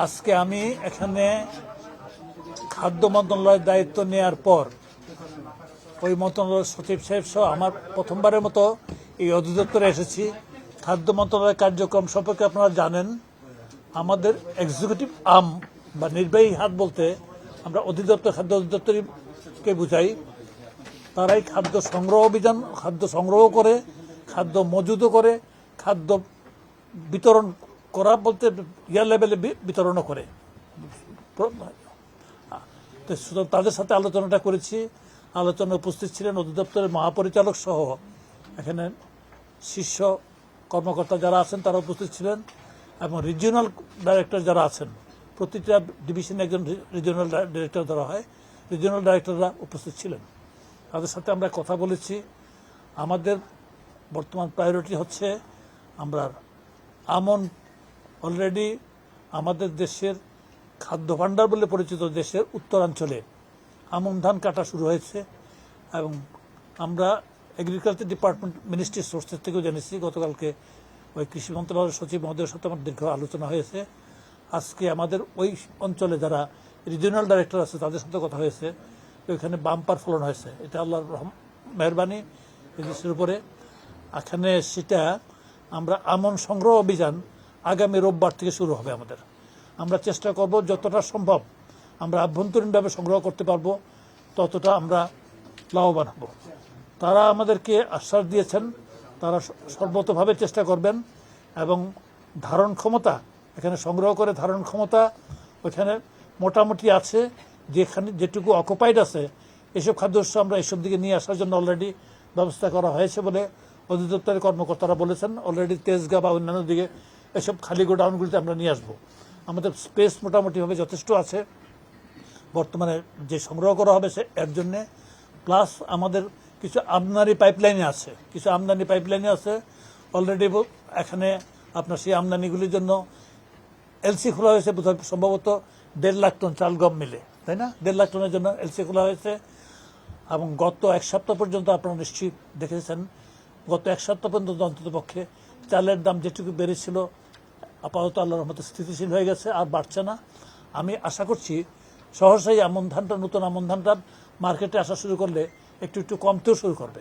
আজকে আমি এখানে খাদ্য মন্ত্রণালয়ের দায়িত্ব নেওয়ার পর ওই মন্ত্রণালয়ের সচিব সাহেব সহ আমার প্রথমবারের মতো এই অধিদপ্তরে এসেছি। খাদ্য মন্ত্রণালয়ের কার্যক্রম সম্পর্কে আপনারা জানেন, আমাদের এক্সিকিউটিভ আর্ম বা নির্বাহী হাত বলতে আমরা অধিদপ্তর, খাদ্য অধিদপ্তরকে বুঝাই। তারাই খাদ্য সংগ্রহ অভিযান, খাদ্য সংগ্রহ করে, খাদ্য মজুদও করে, খাদ্য বিতরণ করা বলতে ইয়ার লেভেলে বিতরণও করে। সুতরাং তাদের সাথে আলোচনাটা করেছি। আলোচনা উপস্থিত ছিলেন অধিদপ্তরের মহাপরিচালক সহ এখানে শীর্ষ কর্মকর্তা যারা আছেন, তারা উপস্থিত ছিলেন এবং রিজিওনাল ডাইরেক্টর যারা আছেন, প্রতিটা ডিভিশনে একজন রিজিওনাল ডিরেক্টর ধরা হয়। রিজিওনাল ডাইরেক্টররা উপস্থিত ছিলেন। তাদের সাথে আমরা কথা বলেছি। আমাদের বর্তমান প্রায়োরিটি হচ্ছে আমরা আমন অলরেডি আমাদের দেশের খাদ্য ভাণ্ডার বলে পরিচিত দেশের উত্তরাঞ্চলে আমন ধান কাটা শুরু হয়েছে এবং আমরা এগ্রিকালচার ডিপার্টমেন্ট মিনিস্ট্রি সোর্সের থেকেও জেনেছি গতকালকে ওই কৃষি মন্ত্রণালয়ের সচিব মহোদয়ের সাথে আমার দীর্ঘ আলোচনা হয়েছে। আজকে আমাদের ওই অঞ্চলে যারা রিজিওনাল ডাইরেক্টর আছে, তাদের সাথে কথা হয়েছে। ওইখানে বাম্পার ফলন হয়েছে। এটা আল্লাহর রহম- মেহরবানি দেশের উপরে। এখানে সেটা আমরা আমন সংগ্রহ অভিযান আগামী রোববার থেকে শুরু হবে আমাদের। আমরা চেষ্টা করব যতটা সম্ভব আমরা আভ্যন্তরীণভাবে সংগ্রহ করতে পারব, ততটা আমরা লাভবান হব। তারা আমাদেরকে আশ্বাস দিয়েছেন, তারা সর্বতভাবে চেষ্টা করবেন এবং ধারণ ক্ষমতা, এখানে সংগ্রহ করে ধারণ ক্ষমতা ওইখানে মোটামুটি আছে, যেখানে যেটুকু অকুপাইড আছে, এসব খাদ্যশস্য আমরা এসব দিকে নিয়ে আসার জন্য অলরেডি ব্যবস্থা করা হয়েছে বলে অধিদপ্তরের কর্মকর্তারা বলেছেন। অলরেডি তেজগা বা অন্যান্য দিকে এসব খালি গোডাউনগুলিতে আমরা নিয়ে আসব। আমাদের স্পেস মোটামুটিভাবে যথেষ্ট আছে। বর্তমানে যে সংগ্রহ করা হবে সে এর জন্যে। প্লাস আমাদের কিছু আমদানি পাইপলাইনে আছে। কিছু আমদানি পাইপলাইনে আছে। অলরেডি এখানে আপনার সেই আমদানিগুলির জন্য এলসি খোলা হয়েছে বোধহয় সম্ভবত দেড় লাখ টন চাল গম মিলে, তাই না? দেড় লাখ টনের জন্য এলসি খোলা হয়েছে। এবং গত এক সপ্তাহ পর্যন্ত আপনারা নিশ্চয়ই দেখেছেন, গত এক সপ্তাহ পর্যন্ত অন্তত পক্ষে চালের দাম যেটুকু বেড়েছিল আপাতত আল্লাহ রহমতে স্থিতিশীল হয়ে গেছে, আর বাড়ছে না। আমি আশা করছি সহসাই আমন ধানটা, নতুন আমন ধানটা মার্কেটে আসা শুরু করলে একটু একটু কমতেও শুরু করবে।